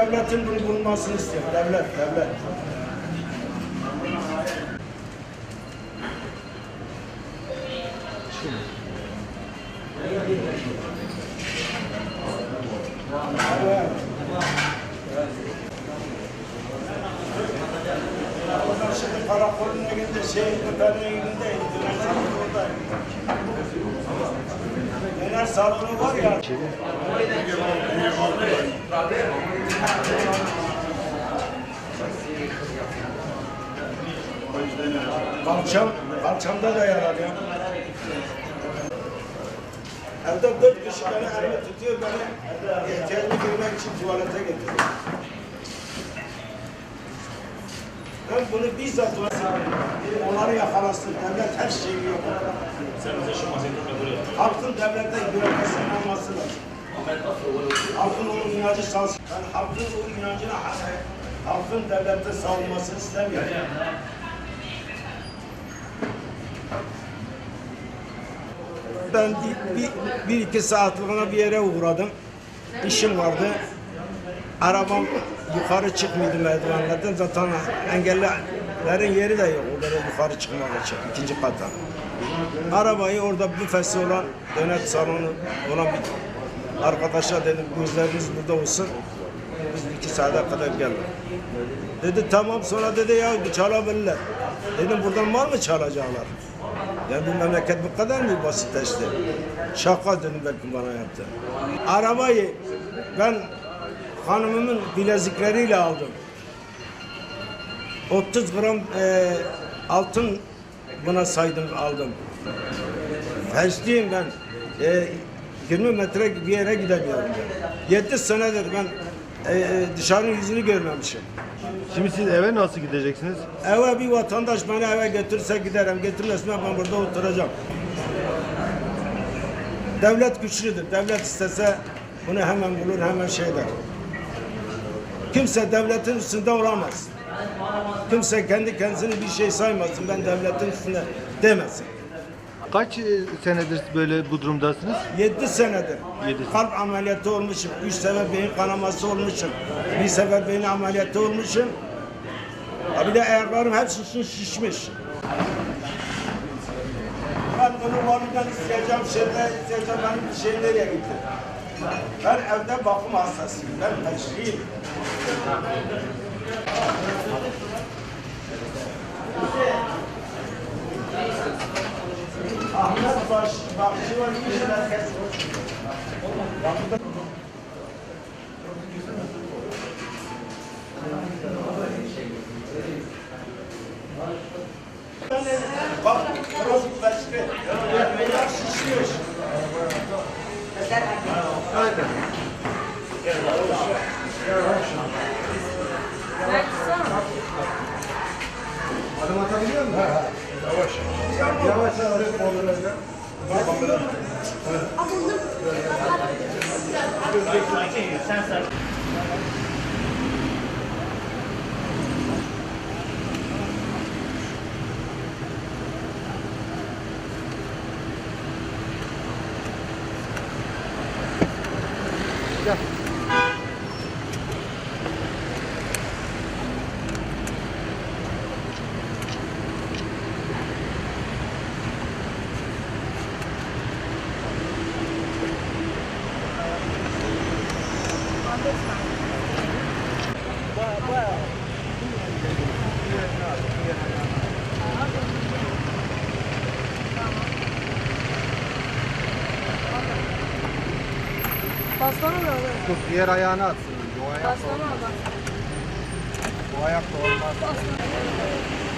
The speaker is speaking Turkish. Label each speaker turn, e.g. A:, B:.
A: devletin bunu bulmasını istiyor. Devlet, devlet. Şimdi karakolun önünde şey, köpeğin önünde, döner salonu oradayım. Salonu var ya. Kalçam, kalçamda da yarar ya. Evde dört kişi beni elimi tutuyor, beni ihtiyacımı görmek için tuvalete getiriyor. Ben bunu bizzat onları yakalasın, devlet her şeyi yapar. Halkın devlete güvenmesinin olması lazım. Halkın o inancı salsın. Ben halkın o inancına halkın devlette savunmasını istemiyorum. Ben bir, bir, iki saatliğine bir yere uğradım. İşim vardı. Arabam yukarı çıkmıyordu merdivenlerden. Zaten engellilerin yeri de yok. Orada yukarı çıkmak için ikinci kata. Arabayı orada büfesi olan döner salonu olan bir arkadaşa dedim gözleriniz burada olsun. Biz iki saate kadar geldik. Dedi tamam sonra dedi ya çalabilirler. Dedim buradan mal mı çalacaklar? Yani bu memleket bu kadar mı basitleşti? Şaka dedim belki bana yaptı. Arabayı ben hanımımın bilezikleriyle aldım. 30 gram e, altın buna saydım aldım. Felçliyim ben. E, 20 metre bir yere gidemiyorum ben. 7 senedir ben e, e, dışarının yüzünü görmemişim.
B: Şimdi siz eve nasıl gideceksiniz?
A: Eve bir vatandaş beni eve götürse giderim. Getirmezse ben burada oturacağım. Devlet güçlüdür. Devlet istese bunu hemen bulur, hemen şey der. Kimse devletin üstünde olamaz. Kimse kendi kendisini bir şey saymasın. Ben devletin üstünde demesin.
B: Kaç e, senedir böyle bu durumdasınız?
A: 7 senedir
B: Yedi.
A: kalp ameliyatı olmuşum. 3 sefer beyin kanaması olmuşum. Bir sefer beyin ameliyatı olmuşum. Ha bir de ayaklarım hepsi şiş- şişmiş. Ben bunu validen isteyeceğim, şeyden isteyeceğim. Benim şey nereye gitti? Ben evde bakım hastasıyım. Ben taşıyayım. Ahmet Baş, Bakçı var, bir
C: Adım atabiliyor musun? Yavaş. Yavaş yavaş olur öyle.
D: Bastona da alır.
C: Tut diğer ayağını atsın. O ayak,
D: Bastona al bak.
C: o ayak da olmaz.
D: Bastona.